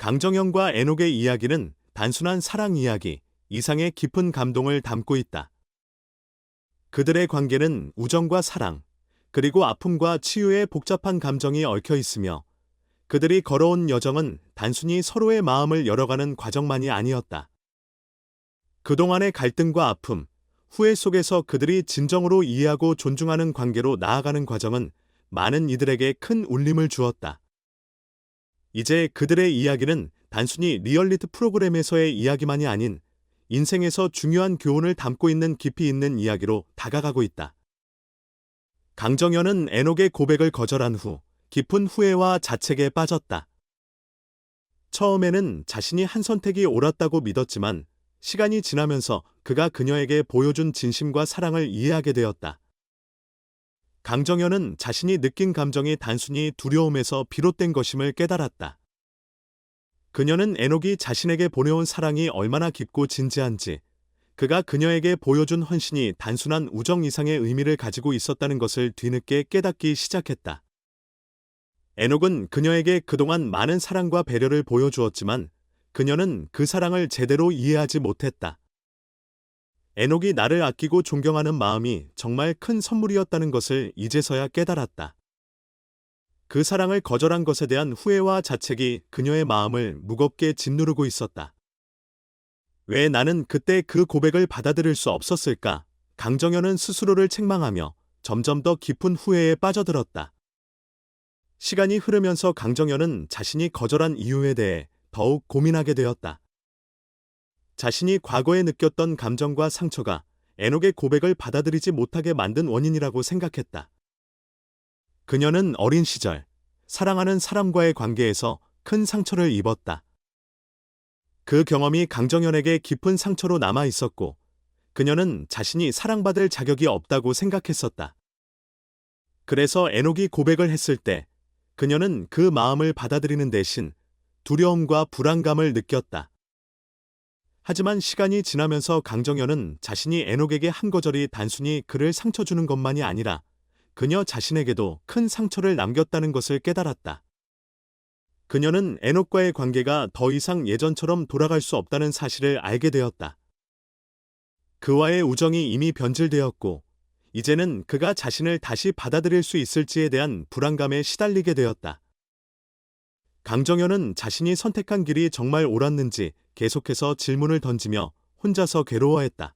강정현과 에녹의 이야기는 단순한 사랑 이야기 이상의 깊은 감동을 담고 있다. 그들의 관계는 우정과 사랑, 그리고 아픔과 치유의 복잡한 감정이 얽혀 있으며 그들이 걸어온 여정은 단순히 서로의 마음을 열어가는 과정만이 아니었다. 그동안의 갈등과 아픔, 후회 속에서 그들이 진정으로 이해하고 존중하는 관계로 나아가는 과정은 많은 이들에게 큰 울림을 주었다. 이제 그들의 이야기는 단순히 리얼리티 프로그램에서의 이야기만이 아닌 인생에서 중요한 교훈을 담고 있는 깊이 있는 이야기로 다가가고 있다. 강정현은 에녹의 고백을 거절한 후 깊은 후회와 자책에 빠졌다. 처음에는 자신이 한 선택이 옳았다고 믿었지만 시간이 지나면서 그가 그녀에게 보여준 진심과 사랑을 이해하게 되었다. 강정현은 자신이 느낀 감정이 단순히 두려움에서 비롯된 것임을 깨달았다. 그녀는 에녹이 자신에게 보내온 사랑이 얼마나 깊고 진지한지, 그가 그녀에게 보여준 헌신이 단순한 우정 이상의 의미를 가지고 있었다는 것을 뒤늦게 깨닫기 시작했다. 에녹은 그녀에게 그동안 많은 사랑과 배려를 보여주었지만 그녀는 그 사랑을 제대로 이해하지 못했다. 에녹이 나를 아끼고 존경하는 마음이 정말 큰 선물이었다는 것을 이제서야 깨달았다. 그 사랑을 거절한 것에 대한 후회와 자책이 그녀의 마음을 무겁게 짓누르고 있었다. 왜 나는 그때 그 고백을 받아들일 수 없었을까? 강정현은 스스로를 책망하며 점점 더 깊은 후회에 빠져들었다. 시간이 흐르면서 강정현은 자신이 거절한 이유에 대해 더욱 고민하게 되었다. 자신이 과거에 느꼈던 감정과 상처가 에녹의 고백을 받아들이지 못하게 만든 원인이라고 생각했다. 그녀는 어린 시절 사랑하는 사람과의 관계에서 큰 상처를 입었다. 그 경험이 강정현에게 깊은 상처로 남아 있었고 그녀는 자신이 사랑받을 자격이 없다고 생각했었다. 그래서 에녹이 고백을 했을 때 그녀는 그 마음을 받아들이는 대신 두려움과 불안감을 느꼈다. 하지만 시간이 지나면서 강정현은 자신이 에녹에게 한 거절이 단순히 그를 상처 주는 것만이 아니라 그녀 자신에게도 큰 상처를 남겼다는 것을 깨달았다. 그녀는 에녹과의 관계가 더 이상 예전처럼 돌아갈 수 없다는 사실을 알게 되었다. 그와의 우정이 이미 변질되었고, 이제는 그가 자신을 다시 받아들일 수 있을지에 대한 불안감에 시달리게 되었다. 강정현은 자신이 선택한 길이 정말 옳았는지 계속해서 질문을 던지며 혼자서 괴로워했다.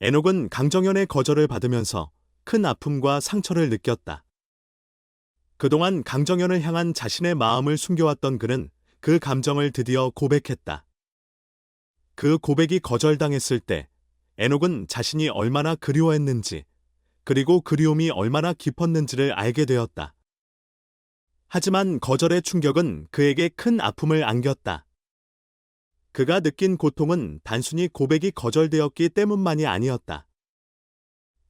에녹은 강정현의 거절을 받으면서 큰 아픔과 상처를 느꼈다. 그동안 강정현을 향한 자신의 마음을 숨겨왔던 그는 그 감정을 드디어 고백했다. 그 고백이 거절당했을 때 에녹은 자신이 얼마나 그리워했는지 그리고 그리움이 얼마나 깊었는지를 알게 되었다. 하지만 거절의 충격은 그에게 큰 아픔을 안겼다. 그가 느낀 고통은 단순히 고백이 거절되었기 때문만이 아니었다.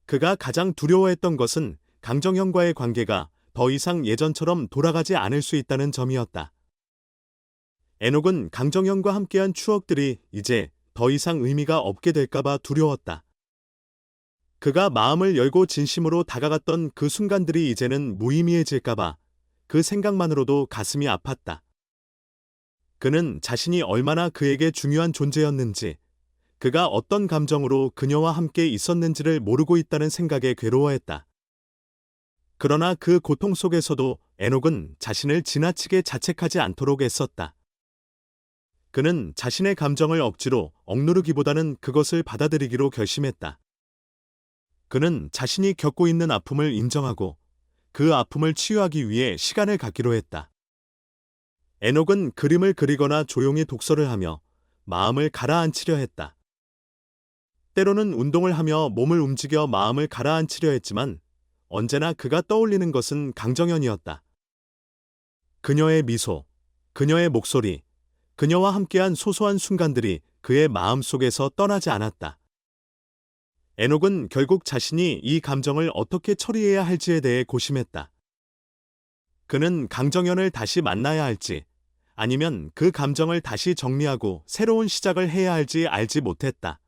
그가 가장 두려워했던 것은 강정현과의 관계가 더 이상 예전처럼 돌아가지 않을 수 있다는 점이었다. 에녹은 강정현과 함께한 추억들이 이제 더 이상 의미가 없게 될까봐 두려웠다. 그가 마음을 열고 진심으로 다가갔던 그 순간들이 이제는 무의미해질까봐 그 생각만으로도 가슴이 아팠다. 그는 자신이 얼마나 그에게 중요한 존재였는지, 그가 어떤 감정으로 그녀와 함께 있었는지를 모르고 있다는 생각에 괴로워했다. 그러나 그 고통 속에서도 에녹은 자신을 지나치게 자책하지 않도록 애썼다. 그는 자신의 감정을 억지로 억누르기보다는 그것을 받아들이기로 결심했다. 그는 자신이 겪고 있는 아픔을 인정하고 그 아픔을 치유하기 위해 시간을 갖기로 했다. 에녹은 그림을 그리거나 조용히 독서를 하며 마음을 가라앉히려 했다. 때로는 운동을 하며 몸을 움직여 마음을 가라앉히려 했지만 언제나 그가 떠올리는 것은 강정현이었다. 그녀의 미소, 그녀의 목소리, 그녀와 함께한 소소한 순간들이 그의 마음 속에서 떠나지 않았다. 에녹은 결국 자신이 이 감정을 어떻게 처리해야 할지에 대해 고심했다. 그는 강정현을 다시 만나야 할지, 아니면 그 감정을 다시 정리하고 새로운 시작을 해야 할지 알지 못했다.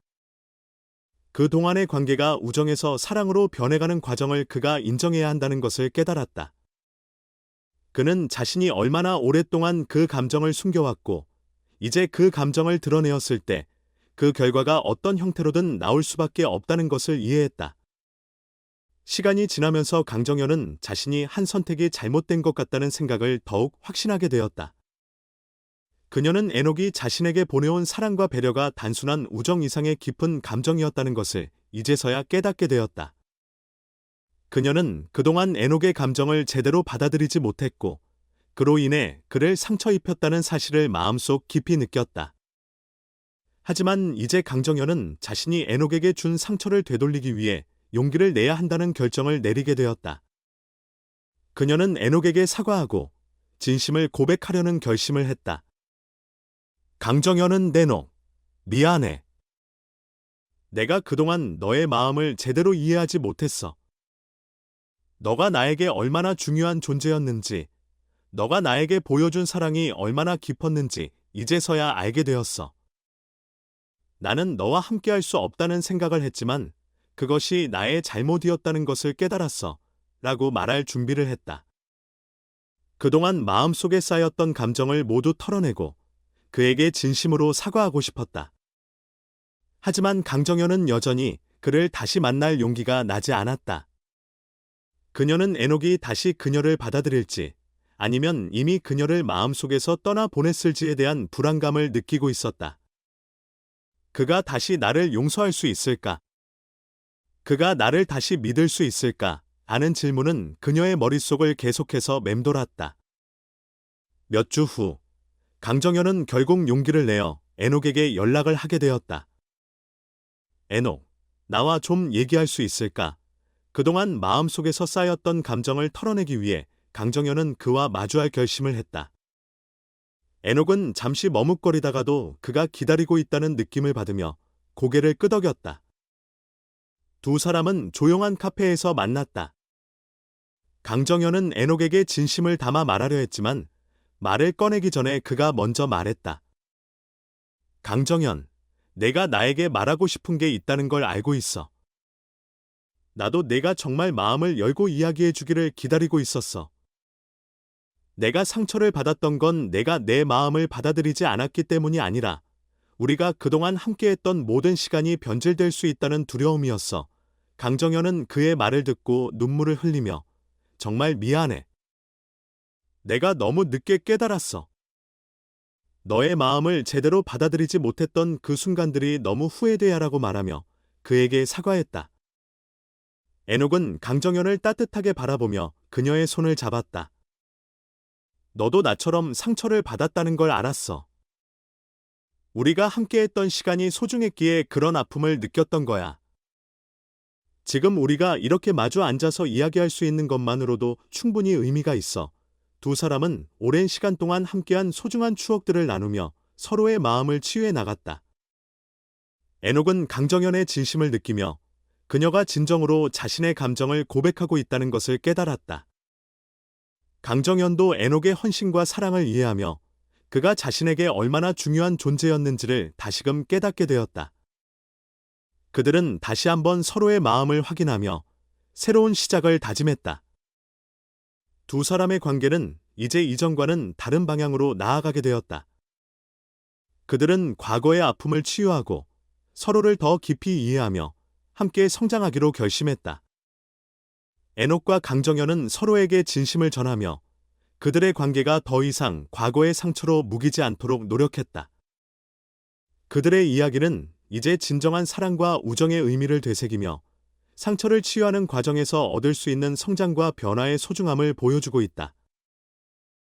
그 동안의 관계가 우정에서 사랑으로 변해가는 과정을 그가 인정해야 한다는 것을 깨달았다. 그는 자신이 얼마나 오랫동안 그 감정을 숨겨왔고, 이제 그 감정을 드러내었을 때 그 결과가 어떤 형태로든 나올 수밖에 없다는 것을 이해했다. 시간이 지나면서 강정현은 자신이 한 선택이 잘못된 것 같다는 생각을 더욱 확신하게 되었다. 그녀는 에녹이 자신에게 보내온 사랑과 배려가 단순한 우정 이상의 깊은 감정이었다는 것을 이제서야 깨닫게 되었다. 그녀는 그동안 에녹의 감정을 제대로 받아들이지 못했고, 그로 인해 그를 상처 입혔다는 사실을 마음속 깊이 느꼈다. 하지만 이제 강정현은 자신이 에녹에게 준 상처를 되돌리기 위해 용기를 내야 한다는 결정을 내리게 되었다. 그녀는 에녹에게 사과하고 진심을 고백하려는 결심을 했다. 강정현은 내녹, 미안해. 내가 그동안 너의 마음을 제대로 이해하지 못했어. 너가 나에게 얼마나 중요한 존재였는지, 너가 나에게 보여준 사랑이 얼마나 깊었는지 이제서야 알게 되었어. 나는 너와 함께할 수 없다는 생각을 했지만 그것이 나의 잘못이었다는 것을 깨달았어. 라고 말할 준비를 했다. 그동안 마음속에 쌓였던 감정을 모두 털어내고 그에게 진심으로 사과하고 싶었다. 하지만 강정현은 여전히 그를 다시 만날 용기가 나지 않았다. 그녀는 에녹이 다시 그녀를 받아들일지 아니면 이미 그녀를 마음속에서 떠나 보냈을지에 대한 불안감을 느끼고 있었다. 그가 다시 나를 용서할 수 있을까? 그가 나를 다시 믿을 수 있을까? 하는 질문은 그녀의 머릿속을 계속해서 맴돌았다. 몇 주 후, 강정현은 결국 용기를 내어 에녹에게 연락을 하게 되었다. 에녹, 나와 좀 얘기할 수 있을까? 그동안 마음속에서 쌓였던 감정을 털어내기 위해 강정현은 그와 마주할 결심을 했다. 에녹은 잠시 머뭇거리다가도 그가 기다리고 있다는 느낌을 받으며 고개를 끄덕였다. 두 사람은 조용한 카페에서 만났다. 강정현은 에녹에게 진심을 담아 말하려 했지만 말을 꺼내기 전에 그가 먼저 말했다. 강정현, 내가 나에게 말하고 싶은 게 있다는 걸 알고 있어. 나도 내가 정말 마음을 열고 이야기해 주기를 기다리고 있었어. 내가 상처를 받았던 건 내가 내 마음을 받아들이지 않았기 때문이 아니라 우리가 그동안 함께했던 모든 시간이 변질될 수 있다는 두려움이었어. 강정현은 그의 말을 듣고 눈물을 흘리며 정말 미안해. 내가 너무 늦게 깨달았어. 너의 마음을 제대로 받아들이지 못했던 그 순간들이 너무 후회돼야라고 말하며 그에게 사과했다. 에녹은 강정현을 따뜻하게 바라보며 그녀의 손을 잡았다. 너도 나처럼 상처를 받았다는 걸 알았어. 우리가 함께했던 시간이 소중했기에 그런 아픔을 느꼈던 거야. 지금 우리가 이렇게 마주 앉아서 이야기할 수 있는 것만으로도 충분히 의미가 있어. 두 사람은 오랜 시간 동안 함께한 소중한 추억들을 나누며 서로의 마음을 치유해 나갔다. 에녹은 강정현의 진심을 느끼며 그녀가 진정으로 자신의 감정을 고백하고 있다는 것을 깨달았다. 강정현도 에녹의 헌신과 사랑을 이해하며 그가 자신에게 얼마나 중요한 존재였는지를 다시금 깨닫게 되었다. 그들은 다시 한번 서로의 마음을 확인하며 새로운 시작을 다짐했다. 두 사람의 관계는 이제 이전과는 다른 방향으로 나아가게 되었다. 그들은 과거의 아픔을 치유하고 서로를 더 깊이 이해하며 함께 성장하기로 결심했다. 에녹과 강정현은 서로에게 진심을 전하며 그들의 관계가 더 이상 과거의 상처로 묵이지 않도록 노력했다. 그들의 이야기는 이제 진정한 사랑과 우정의 의미를 되새기며 상처를 치유하는 과정에서 얻을 수 있는 성장과 변화의 소중함을 보여주고 있다.